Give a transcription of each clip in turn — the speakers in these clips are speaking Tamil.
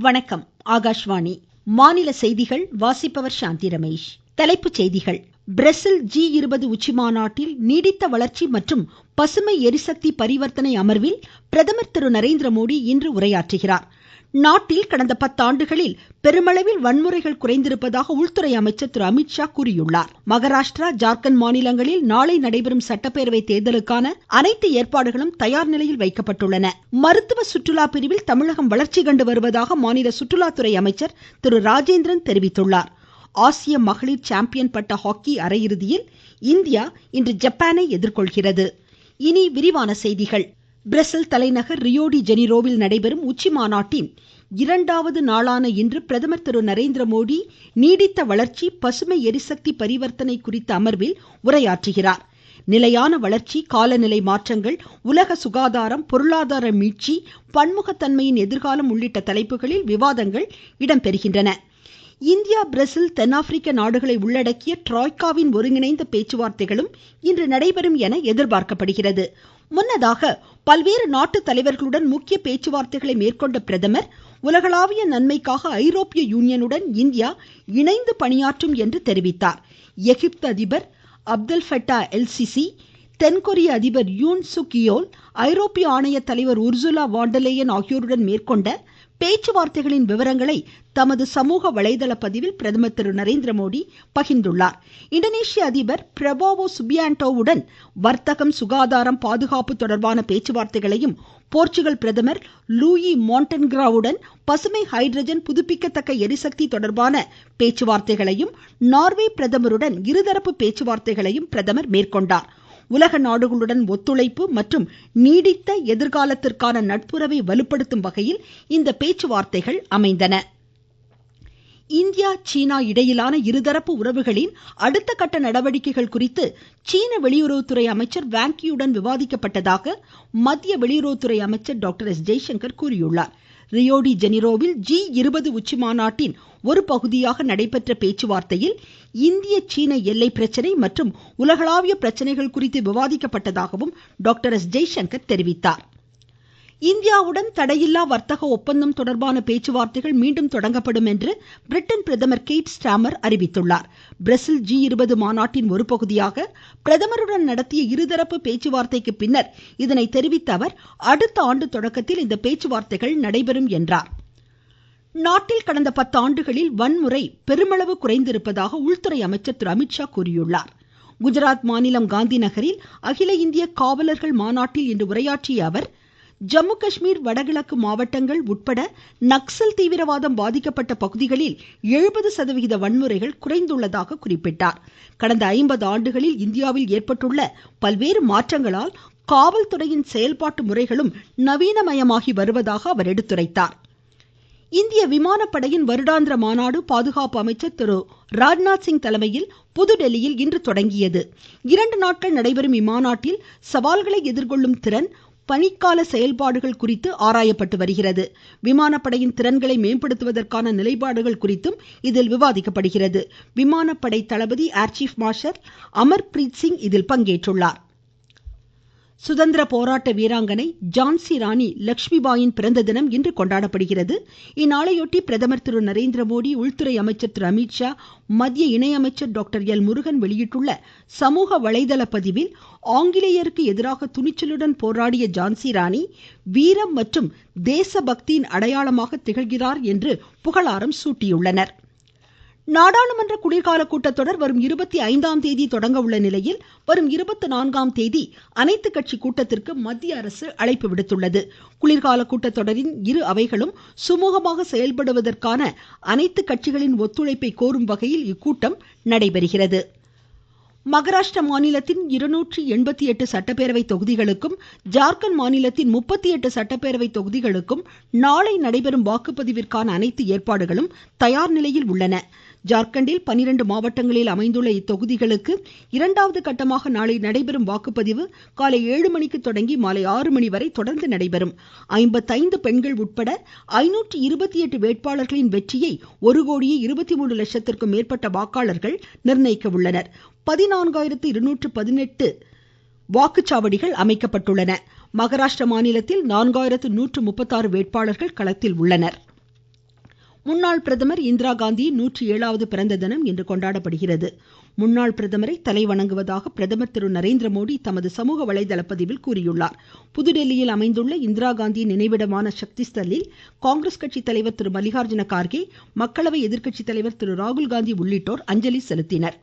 வணக்கம். ஆகாஷ்வாணி. மாநில செய்திகள் வாசிப்பவர் சாந்தி ரமேஷ். தலைப்புச் செய்திகள். பிரேசில் ஜி இருபது உச்சிமாநாட்டில் நீடித்த வளர்ச்சி மற்றும் பசுமை எரிசக்தி பரிவர்த்தனை அமர்வில் பிரதமர் திரு நரேந்திரமோடி இன்று உரையாற்றுகிறார். நாட்டில் கடந்த பத்தாண்டுகளில் பெருமளவில் வன்முறைகள் குறைந்திருப்பதாக உள்துறை அமைச்சர் திரு அமித்ஷா கூறியுள்ளார். மகாராஷ்டிரா ஜார்க்கண்ட் மாநிலங்களில் நாளை நடைபெறும் சட்டப்பேரவை தேர்தலுக்கான அனைத்து ஏற்பாடுகளும் தயார் நிலையில் வைக்கப்பட்டுள்ளன. மருத்துவ சுற்றுலா பிரிவில் தமிழகம் வளர்ச்சி கண்டு வருவதாக மாநில சுற்றுலாத்துறை அமைச்சர் திரு ராஜேந்திரன் தெரிவித்துள்ளார். ஆசிய மகளிர் சாம்பியன் பட்ட ஹாக்கி அரையிறுதியில் இந்தியா இன்று ஜப்பானை எதிர்கொள்கிறது. இனி விரிவான செய்திகள். பிரேசில் தலைநகர் ரியோடி ஜெனிரோவில் நடைபெறும் உச்சிமாநாட்டின் இரண்டாவது நாளான இன்று பிரதமர் திரு நரேந்திரமோடி நீடித்த வளர்ச்சி பசுமை எரிசக்தி பரிவர்த்தனை குறித்த அமர்வில் உரையாற்றுகிறார். நிலையான வளர்ச்சி காலநிலை மாற்றங்கள் உலக சுகாதாரம் பொருளாதார மீட்சி பன்முகத்தன்மையின் எதிர்காலம் உள்ளிட்ட தலைப்புகளில் விவாதங்கள் இடம்பெறுகின்றன. இந்தியா பிரேசில் தென்னாப்பிரிக்க நாடுகளை உள்ளடக்கிய ட்ராய்காவின் ஒருங்கிணைந்த பேச்சுவார்த்தைகளும் இன்று நடைபெறும் என எதிர்பார்க்கப்படுகிறது. முன்னதாக பல்வேறு நாட்டு தலைவர்களுடன் முக்கிய பேச்சுவார்த்தைகளை மேற்கொண்ட பிரதமர் உலகளாவிய நன்மைக்காக ஐரோப்பிய யூனியனுடன் இந்தியா இணைந்து பணியாற்றும் என்று தெரிவித்தார். எகிப்து அதிபர் அப்தல் ஃபட்டா எல்சிசி தென்கொரிய அதிபர் யூன் சுக் யோல் ஐரோப்பிய ஆணைய தலைவர் உர்சுலா வாண்டலேயன் ஆகியோருடன் மேற்கொண்ட பேச்சுவார்த்தைகளின் விவரங்களை தமது சமூக வலைதள பதிவில் பிரதமர் திரு நரேந்திரமோடி பகிர்ந்துள்ளார். இந்தோனேஷிய அதிபர் பிரபோவோ சுபியான்டோவுடன் வர்த்தகம் சுகாதாரம் பாதுகாப்பு தொடர்பான பேச்சுவார்த்தைகளையும் போர்ச்சுகல் பிரதமர் லூயி மாண்டென்கிராவுடன் பசுமை ஹைட்ரஜன் புதுப்பிக்கத்தக்க எரிசக்தி தொடர்பான பேச்சுவார்த்தைகளையும் நார்வே பிரதமருடன் இருதரப்பு பேச்சுவார்த்தைகளையும் பிரதமர் மேற்கொண்டார். உலக நாடுகளுடன் ஒத்துழைப்பு மற்றும் நீடித்த எதிர்காலத்திற்கான நட்புறவை வலுப்படுத்தும் வகையில் இந்த பேச்சுவார்த்தைகள் அமைந்தன. இந்தியா சீனா இடையிலான இருதரப்பு உறவுகளின் அடுத்த கட்ட நடவடிக்கைகள் குறித்து சீன வெளியுறவுத்துறை அமைச்சர் வாங்கியுடன் விவாதிக்கப்பட்டதாக மத்திய வெளியுறவுத்துறை அமைச்சர் doctor S Jaishankar Rio Rio de ஜெனிரோவில் G இருபது உச்சி மாநாட்டின் ஒரு பகுதியாக நடைபெற்ற பேச்சுவார்த்தையில் இந்திய சீன எல்லை பிரச்சினை மற்றும் உலகளாவிய பிரச்சினைகள் குறித்து விவாதிக்கப்பட்டதாகவும் டாக்டர் எஸ் ஜெய்சங்கர் தெரிவித்தார். இந்தியாவுடன் தடையில்லா வர்த்தக ஒப்பந்தம் தொடர்பான பேச்சுவார்த்தைகள் மீண்டும் தொடங்கப்படும் என்று பிரிட்டன் பிரதமர் கெய்ட் ஸ்டாமர் அறிவித்துள்ளார். பிரேசில் ஜி இருபது மாநாட்டின் ஒரு பகுதியாக பிரதமருடன் நடத்திய இருதரப்பு பேச்சுவார்த்தைக்கு பின்னர் இதனை தெரிவித்த அவர் அடுத்த ஆண்டு தொடக்கத்தில் இந்த பேச்சுவார்த்தைகள் நடைபெறும் என்றார். நாட்டில் கடந்த பத்தாண்டுகளில் வன்முறை பெருமளவு குறைந்திருப்பதாக உள்துறை அமைச்சர் திரு அமித்ஷா கூறியுள்ளார். குஜராத் மாநிலம் காந்தி நகரில் அகில இந்திய காவலர்கள் மாநாட்டில் இன்று உரையாற்றிய அவர் ஜம்மு காஷ்மீர் வடகிழக்கு மாவட்டங்கள் உட்பட நக்சல் தீவிரவாதம் பாதிக்கப்பட்ட பகுதிகளில் எழுபது சதவிகித வன்முறைகள் குறைந்துள்ளதாக குறிப்பிட்டார். கடந்த ஐம்பது ஆண்டுகளில் இந்தியாவில் ஏற்பட்டுள்ள பல்வேறு மாற்றங்களால் காவல்துறையின் செயல்பாட்டு முறைகளும் நவீனமயமாகி வருவதாக அவர் எடுத்துரைத்தார். இந்திய விமானப்படையின் வருடாந்திர மாநாடு பாதுகாப்பு அமைச்சர் திரு ராஜ்நாத் சிங் தலைமையில் புதுடெல்லியில் இன்று தொடங்கியது. இரண்டு நாட்கள் நடைபெறும் இம்மாநாட்டில் சவால்களை எதிர்கொள்ளும் திறன் பணிக்கால செயல்பாடுகள் குறித்து ஆராயப்பட்டு வருகிறது. விமானப்படையின் திறன்களை மேம்படுத்துவதற்கான நிலைப்பாடுகள் குறித்தும் இதில் விவாதிக்கப்படுகிறது. விமானப்படை தளபதி air chief marshal Amarpreet Singh இதில் பங்கேற்றுள்ளார். சுதந்திர போராட்ட வீராங்கனை ஜான்சி ராணி லட்சுமிபாயின் பிறந்த தினம் இன்று கொண்டாடப்படுகிறது. இந்நாளையொட்டி பிரதமர் திரு நரேந்திரமோடி உள்துறை அமைச்சர் திரு அமித்ஷா மத்திய இணையமைச்சர் டாக்டர் எல் முருகன் வெளியிட்டுள்ள சமூக வலைதள பதிவில் ஆங்கிலேயருக்கு எதிராக துணிச்சலுடன் போராடிய ஜான்சி ராணி வீரம் மற்றும் தேசபக்தியின் அடையாளமாக திகழ்கிறார் என்று புகழாரம் சூட்டியுள்ளனர். நாடாளுமன்ற குளிர்கால கூட்டத்தொடர் வரும் இருபத்தி ஐந்தாம் தேதி தொடங்க உள்ள நிலையில் வரும் இருபத்தி நான்காம் தேதி அனைத்து கட்சி கூட்டத்திற்கு மத்திய அரசு அழைப்பு விடுத்துள்ளது. குளிர்கால கூட்டத்தொடரின் இரு அவைகளும் சுமூகமாக செயல்படுவதற்கான அனைத்து கட்சிகளின் ஒத்துழைப்பை கோரும் வகையில் இக்கூட்டம் நடைபெறுகிறது. மகாராஷ்டிர மாநிலத்தின் இருநூற்றி எண்பத்தி எட்டு சட்டப்பேரவை தொகுதிகளுக்கும் ஜார்க்கண்ட் மாநிலத்தின் முப்பத்தி எட்டு சட்டப்பேரவை தொகுதிகளுக்கும் நாளை நடைபெறும் வாக்குப்பதிவிற்கான அனைத்து ஏற்பாடுகளும் தயார் நிலையில் உள்ளன. ஜார்க்கண்டில் பனிரெண்டு மாவட்டங்களில் அமைந்துள்ள இத்தொகுதிகளுக்கு இரண்டாவது கட்டமாக நாளை நடைபெறும் வாக்குப்பதிவு காலை ஏழு மணிக்கு தொடங்கி மாலை ஆறு மணி வரை தொடர்ந்து நடைபெறும். ஐம்பத்தைந்து பெண்கள் உட்பட ஐநூற்று இருபத்தி எட்டு வேட்பாளர்களின் வெற்றியை ஒரு கோடியே இருபத்தி மூன்று லட்சத்திற்கும் மேற்பட்ட வாக்காளர்கள் நிர்ணயிக்க உள்ளனர். பதினான்காயிரத்து இருநூற்று பதினெட்டு வாக்குச்சாவடிகள் அமைக்கப்பட்டுள்ளன. மகாராஷ்டிர மாநிலத்தில் நான்காயிரத்து நூற்று முப்பத்தாறு வேட்பாளர்கள் களத்தில் உள்ளனர். முன்னாள் பிரதமர் இந்திரா காந்தியின் நூற்றி ஏழாவது பிறந்த தினம் இன்று கொண்டாடப்படுகிறது. முன்னாள் பிரதமரை தலை வணங்குவதாக பிரதமர் திரு நரேந்திர மோடி தமது சமூக வலைதள பதிவில் கூறியுள்ளார். புதுடெல்லியில் அமைந்துள்ள இந்திரா காந்தியின் நினைவிடமான சக்தி ஸ்தல்லில் காங்கிரஸ் கட்சி தலைவர் திரு மல்லிகார்ஜுன கார்கே மக்களவை எதிர்க்கட்சி தலைவர் திரு ராகுல் காந்தி உள்ளிட்டோர் அஞ்சலி செலுத்தினர்.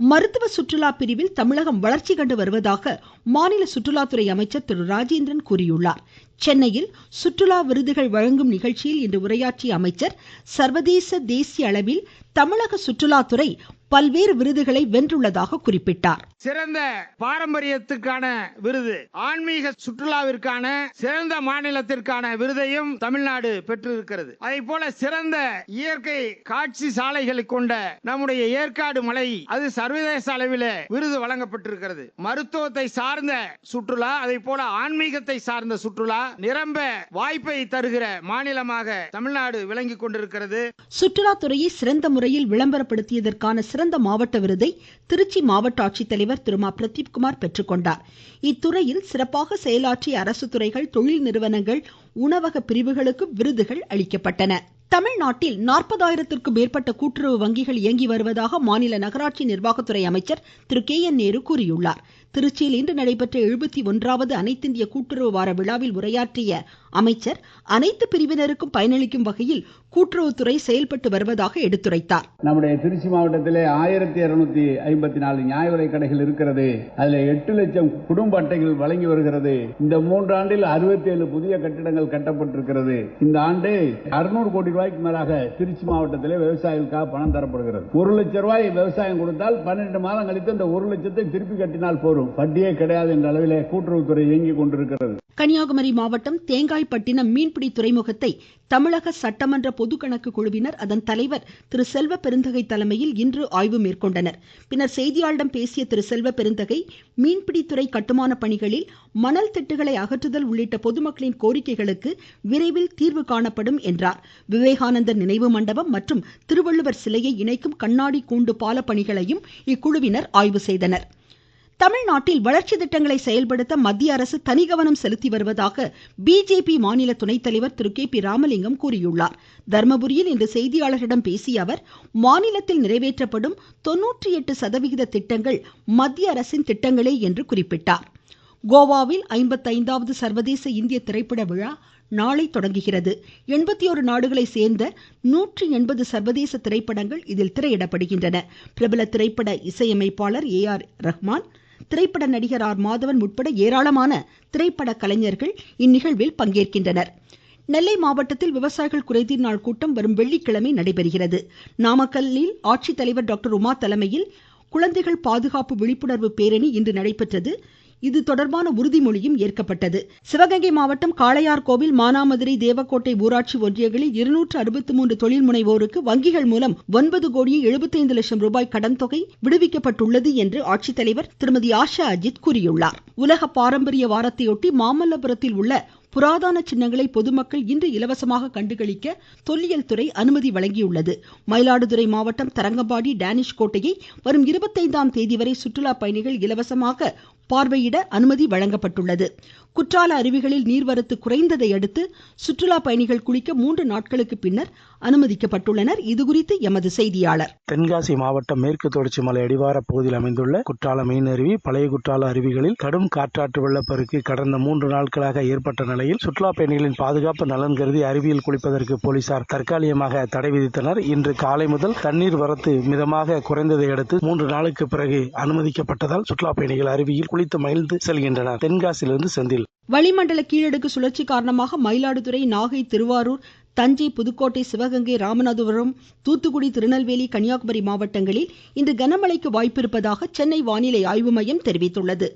மருத்துவ சுற்றுலா பிரிவில் தமிழகம் வளர்ச்சி கண்டு வருவதாக மாநில சுற்றுலாத்துறை அமைச்சர் திரு ராஜேந்திரன் கூறியுள்ளார். சென்னையில் சுற்றுலா விருதுகள் வழங்கும் நிகழ்ச்சியில் இன்று உரையாற்றிய அமைச்சர் சர்வதேச தேசிய அளவில் தமிழக சுற்றுலாத்துறை பல்வேறு விருதுகளை வென்றுள்ளதாக குறிப்பிட்டார். சிறந்த பாரம்பரியத்துக்கான விருது ஆன்மீக சுற்றுலாவிற்கான சிறந்த மாநிலத்திற்கான விருதையும் தமிழ்நாடு பெற்றிருக்கிறது. அதை போல சிறந்த இயற்கை காட்சி சாலைகளை கொண்ட நம்முடைய ஏற்காடு மலை அது சர்வதேச அளவில் விருது வழங்கப்பட்டிருக்கிறது. மருத்துவத்தை சார்ந்த சுற்றுலா அதை போல ஆன்மீகத்தை சார்ந்த சுற்றுலா நிரம்ப வாய்ப்பை தருகிற மாநிலமாக தமிழ்நாடு விளங்கி கொண்டிருக்கிறது. சுற்றுலாத்துறையை சிறந்த முறையில் விளம்பரப்படுத்தியதற்கான சிறந்த மாவட்ட விருதை திருச்சி மாவட்ட ஆட்சித்தலைவர் திரு மா பிரதீப்குமார் பெற்றுக்கொண்டார். இத்துறையில் சிறப்பாக செயலாற்றிய அரசு துறைகள் தொழில் நிறுவனங்கள் உணவக பிரிவுகளுக்கும் விருதுகள் அளிக்கப்பட்டன. தமிழ்நாட்டில் நாற்பதாயிரத்திற்கும் மேற்பட்ட கூட்டுறவு வங்கிகள் இயங்கி வருவதாக மாநில நகராட்சி நிர்வாகத்துறை அமைச்சர் திரு கே என் நேரு கூறியுள்ளார். திருச்சியில் இன்று நடைபெற்ற எழுபத்தி ஒன்றாவது அனைத்திந்திய கூட்டுறவு வார விழாவில் உரையாற்றிய அமைச்சர் அனைத்து பிரிவினருக்கும் பயனளிக்கும் வகையில் கூட்டுறவுத்துறை செயல்பட்டு வருவதாக எடுத்துரைத்தார். நம்முடைய திருச்சி மாவட்டத்திலே ஆயிரத்தி இருநூத்தி ஐம்பத்தி நாலு நியாய விலை கடைகள் இருக்கிறது. அதுல எட்டு லட்சம் குடும்ப அட்டைகள் வழங்கி வருகிறது. இந்த மூன்று ஆண்டில் அறுபத்தி ஏழு புதிய கட்டிடங்கள் கட்டப்பட்டிருக்கிறது. இந்த ஆண்டு அறுநூறு கோடி ரூபாய்க்கு மேலாக திருச்சி மாவட்டத்திலே விவசாயிகளுக்காக பணம் தரப்படுகிறது. ஒரு லட்சம் ரூபாய் விவசாயம் கொடுத்தால் பன்னெண்டு மாதம் கழித்து இந்த ஒரு லட்சத்தை திருப்பி கட்டினால் போரும் வட்டியே கிடையாது என்ற அளவிலே கூட்டுறவுத்துறை இயங்கிக் கொண்டிருக்கிறது. கன்னியாகுமரி மாவட்டம் தேங்காய்பட்டினம் மீன்பிடி துறைமுகத்தை தமிழக சட்டமன்ற பொதுக்கணக்கு குழுவினர் அதன் தலைவர் திரு செல்வ பெருந்தகை தலைமையில் இன்று ஆய்வு மேற்கொண்டனர். பின்னர் செய்தியாளர்களிடம் பேசிய திரு செல்வ பெருந்தகை மீன்பிடித்துறை கட்டுமான பணிகளில் மணல் திட்டுகளை அகற்றுதல் உள்ளிட்ட பொதுமக்களின் கோரிக்கைகளுக்கு விரைவில் தீர்வு காணப்படும் என்றார். விவேகானந்தர் நினைவு மண்டபம் மற்றும் திருவள்ளுவர் சிலையை இணைக்கும் கண்ணாடி கூண்டு பால பணிகளையும் இக்குழுவினர் ஆய்வு செய்தனர். தமிழ்நாட்டில் வளர்ச்சி திட்டங்களை செயல்படுத்த மத்திய அரசு தனி கவனம் செலுத்தி வருவதாக பிஜேபி மாநில துணைத் தலைவர் திரு கே பி ராமலிங்கம் கூறியுள்ளார். தர்மபுரியில் இன்று செய்தியாளர்களிடம் பேசிய அவர் மாநிலத்தில் நிறைவேற்றப்படும் தொன்னூற்றி எட்டு சதவிகித திட்டங்கள் மத்திய அரசின் திட்டங்களே என்று குறிப்பிட்டார். கோவாவில் ஐம்பத்தைந்தாவது சர்வதேச இந்திய திரைப்பட விழா நாளை தொடங்குகிறது. எண்பத்தி ஒரு நாடுகளை சேர்ந்த நூற்றி எண்பது சர்வதேச திரைப்படங்கள் இதில் திரையிடப்படுகின்றன. பிரபல திரைப்பட இசையமைப்பாளர் ஏ ஆர் ரஹ்மான் திரைப்பட நடிகர் ஆர் மாதவன் உட்பட ஏராளமான திரைப்பட கலைஞர்கள் இந்நிகழ்வில் பங்கேற்கின்றனர். நெல்லை மாவட்டத்தில் விவசாயிகள் குறைதீர் நாள் கூட்டம் வரும் வெள்ளிக்கிழமை நடைபெறுகிறது. நாமக்கல்லில் ஆட்சித்தலைவர் டாக்டர் உமா தலைமையில் குழந்தைகள் பாதுகாப்பு விழிப்புணர்வு பேரணி இன்று நடைபெற்றது. இதுதொடர்பான உறுதிமொழியும் ஏற்கப்பட்டது. சிவகங்கை மாவட்டம் காளையார்கோவில் மானாமதுரை தேவக்கோட்டை ஊராட்சி ஒன்றியங்களில் இருநூற்று தொழில் முனைவோருக்கு வங்கிகள் மூலம் ஒன்பது கோடியே எழுபத்தைந்து லட்சம் ரூபாய் கடன்தொகை விடுவிக்கப்பட்டுள்ளது என்று ஆட்சித்தலைவர் திருமதி ஆஷா அஜித் கூறியுள்ளார். உலக பாரம்பரிய வாரத்தையொட்டி மாமல்லபுரத்தில் உள்ள புராதன சின்னங்களை பொதுமக்கள் இன்று இலவசமாக கண்டுகளிக்க தொல்லியல் துறை அனுமதி வழங்கியுள்ளது. மயிலாடுதுறை மாவட்டம் தரங்கம்பாடி டேனிஷ் கோட்டையை வரும் இருபத்தைந்தாம் தேதி வரை சுற்றுலா பயணிகள் இலவசமாக பார்வையிட அனுமதி வழங்கப்பட்டுள்ளது குற்றால அருவிகளில் நீர்வரத்து குறைந்ததை அடுத்து சுற்றுலா பயணிகள் குளிக்க மூன்று நாட்களுக்கு பின்னர் அனுமதிக்கப்பட்டுள்ளனர். இதுகுறித்து எமது செய்தியாளர். தென்காசி மாவட்டம் மேற்கு தொடர்ச்சி மலை அடிவார பகுதியில் அமைந்துள்ள குற்றால மீன் அருவி பழைய குற்றால அருவிகளில் கடும் காற்றாற்று வெள்ளப்பெருக்கு கடந்த மூன்று நாட்களாக ஏற்பட்ட நிலையில் சுற்றுலா பயணிகளின் பாதுகாப்பு நலன் கருதி அருவியில் குளிப்பதற்கு போலீசார் தற்காலிகமாக தடை விதித்தனர். இன்று காலை முதல் தண்ணீர் வரத்து மிதமாக குறைந்ததை அடுத்து மூன்று நாளுக்கு பிறகு அனுமதிக்கப்பட்டதால் சுற்றுலா பயணிகள் அருவியில் குளித்து மகிழ்ந்து செல்கின்றனர். தென்காசியிலிருந்து செந்தில். வளிமண்டல கீழடுக்கு சுழற்சி காரணமாக மயிலாடுதுறை நாகை திருவாரூர் தஞ்சை புதுக்கோட்டை சிவகங்கை ராமநாதபுரம் தூத்துக்குடி திருநெல்வேலி கன்னியாகுமரி மாவட்டங்களில் இன்று கனமழைக்கு வாய்ப்பிருப்பதாக சென்னை வானிலை ஆய்வு மையம் தெரிவித்துள்ளது.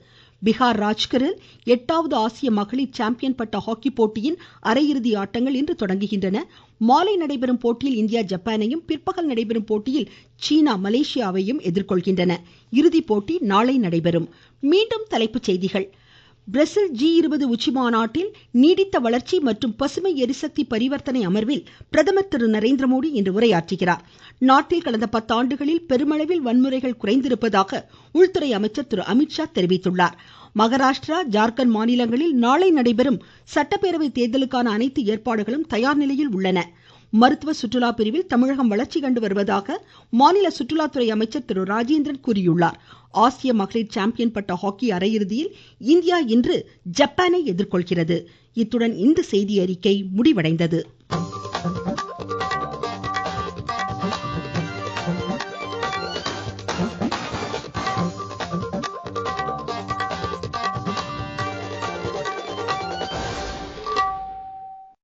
பீகார் ராஜ்கரில் எட்டாவது ஆசிய மகளிர் சாம்பியன் பட்ட ஹாக்கி போட்டியின் அரையிறுதி ஆட்டங்கள் இன்று தொடங்குகின்றன. மாலை நடைபெறும் போட்டியில் இந்தியா ஜப்பானையும் பிற்பகல் நடைபெறும் போட்டியில் சீனா மலேசியாவையும் எதிர்கொள்கின்றன. இறுதிப்போட்டி நாளை நடைபெறும். மீண்டும் ஜி இருபது உச்சி நீடித்த வளர்ச்சி மற்றும் பசுமை எரிசக்தி பரிவர்த்தனை அமர்வில் பிரதமர் திரு நரேந்திர மோடி இன்று உரையாற்றுகிறார். நாட்டில் கடந்த பத்தாண்டுகளில் பெருமளவில் வன்முறைகள் குறைந்திருப்பதாக உள்துறை அமைச்சர் திரு அமித்ஷா தெரிவித்துள்ளார். மகாராஷ்டிரா ஜார்க்கண்ட் மாநிலங்களில் நாளை நடைபெறும் சட்டப்பேரவை தேர்தலுக்கான அனைத்து ஏற்பாடுகளும் தயார் நிலையில் உள்ளன. மருத்துவ சுற்றுலா பிரிவில் தமிழகம் வளர்ச்சி கண்டு வருவதாக மாநில சுற்றுலாத்துறை அமைச்சர் திரு ராஜேந்திரன் கூறியுள்ளார். ஆசிய மகளிர் சாம்பியன் பட்ட ஹாக்கி அரையிறுதியில் இந்தியா இன்று ஜப்பானை எதிர்கொள்கிறது. இத்துடன் இந்த செய்தியறிக்கை முடிவடைந்தது.